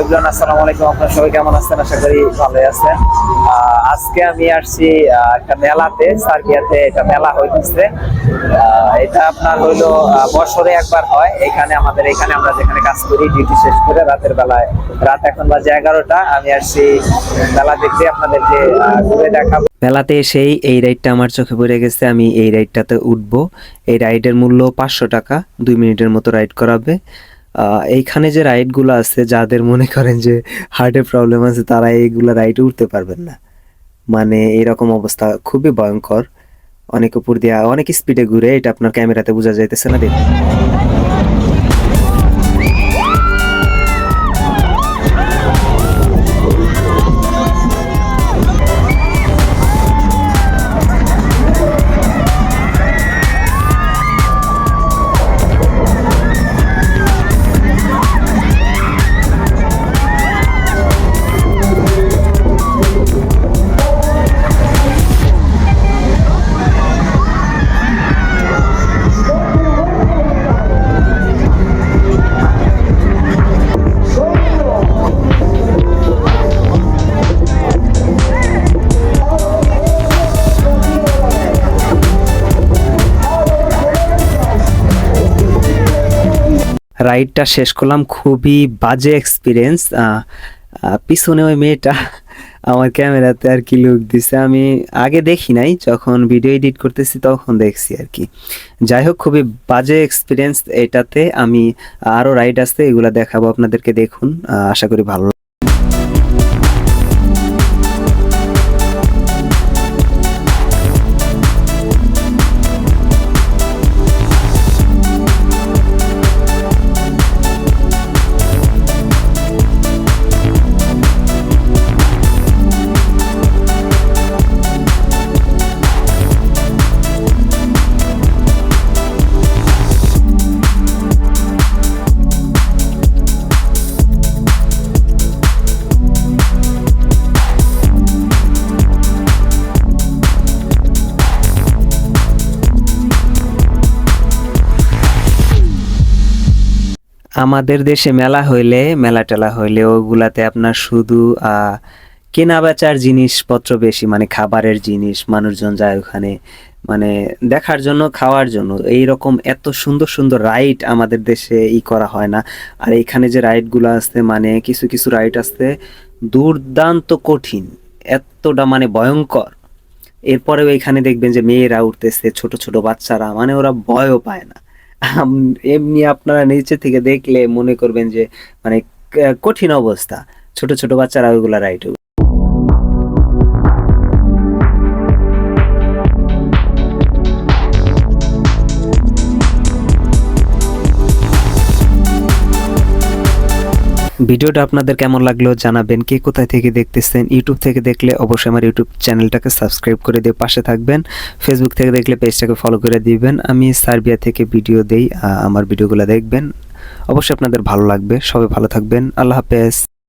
Everyone আসসালামু আলাইকুম। আপনারা সবাই কেমন আছেন? আশা করি ভালোই আছেন। আজকে আমি আসছি একটা মেলাতে সার্বিয়াতে এটা মেলা হইতেছে। এটা আপনার হইল বছরে একবার হয়। এখানে আমাদের, এখানে আমরা যেখানে কাজ করি ডিউটি শেষ করে রাতের বেলায়, রাত এখন বাজে এগারোটা। আমি আসছি মেলা দেখতে আপনাদেরকে ঘুরে মেলাতে এসেই এই রাইডটা আমার চোখে পড়ে গেছে। আমি এই রাইডটাতে উঠবো। এই রাইডের মূল্য পাঁচশো টাকা। দুই মিনিটের মতো রাইড করাবে। এইখানে যে রাইডগুলো আছে, যাদের মনে করেন যে হার্টের প্রবলেম আছে, তারা এইগুলো রাইডে উঠতে পারবেন না। মানে এরকম অবস্থা খুবই ভয়ঙ্কর। অনেক উপর দিয়ে, অনেক স্পিডে ঘুরে, এটা আপনার ক্যামেরাতে বোঝা যাইতেছে না দেখুন রাইডটা শেষ করলাম। খুবই বাজে এক্সপিরিয়েন্স পিছনে ওই মেয়েটা আমার ক্যামেরাতে আর কি লুক দিছে। আমি আগে দেখি নাই, যখন ভিডিও এডিট করতেছি তখন দেখছি আর কি। যাই হোক, খুবই বাজে এক্সপিরিয়েন্স এটাতে। আমি আরও রাইড আছে, এগুলো দেখাবো, আপনাদেরকে দেখুন। আশা করি ভালো আমাদের দেশে মেলা হইলে মেলা টেলা হইলে ওগুলাতে আপনার শুধু কেনা বেচার জিনিসপত্র বেশি মানে খাবারের জিনিস, মানুষজন যায় ওখানে মানে দেখার জন্য, খাওয়ার জন্য। এই রকম এত সুন্দর সুন্দর রাইড আমাদের দেশে ই করা হয় না। আর এখানে যে রাইডগুলো আছে মানে কিছু কিছু রাইড আসতে দুর্দান্ত কঠিন, এতটা মানে ভয়ঙ্কর। এরপরেও এখানে দেখবেন যে মেয়েরা উঠতেছে, ছোট ছোট বাচ্চারা মানে ওরা ভয়ও পায় না। এমনি আপনারা নিচে থেকে দেখলে মনে করবেন যে মানে কঠিন অবস্থা। ছোট ছোট বাচ্চারা ওইগুলা রাইড ভিডিওটা আপনাদের কেমন লাগল জানাবেন, কে কোথায় থেকে দেখতেছেন, ইউটিউব থেকে দেখলে অবশ্যই আমার ইউটিউব চ্যানেলটাকে সাবস্ক্রাইব করে দিয়ে পাশে থাকবেন, ফেসবুক থেকে দেখলে পেজটাকে ফলো করে দিবেন, আমি সার্বিয়া থেকে ভিডিও দেই আমার ভিডিওগুলো দেখবেন, অবশ্যই আপনাদের ভালো লাগবে, সবাই ভালো থাকবেন, আল্লাহ হাফেজ।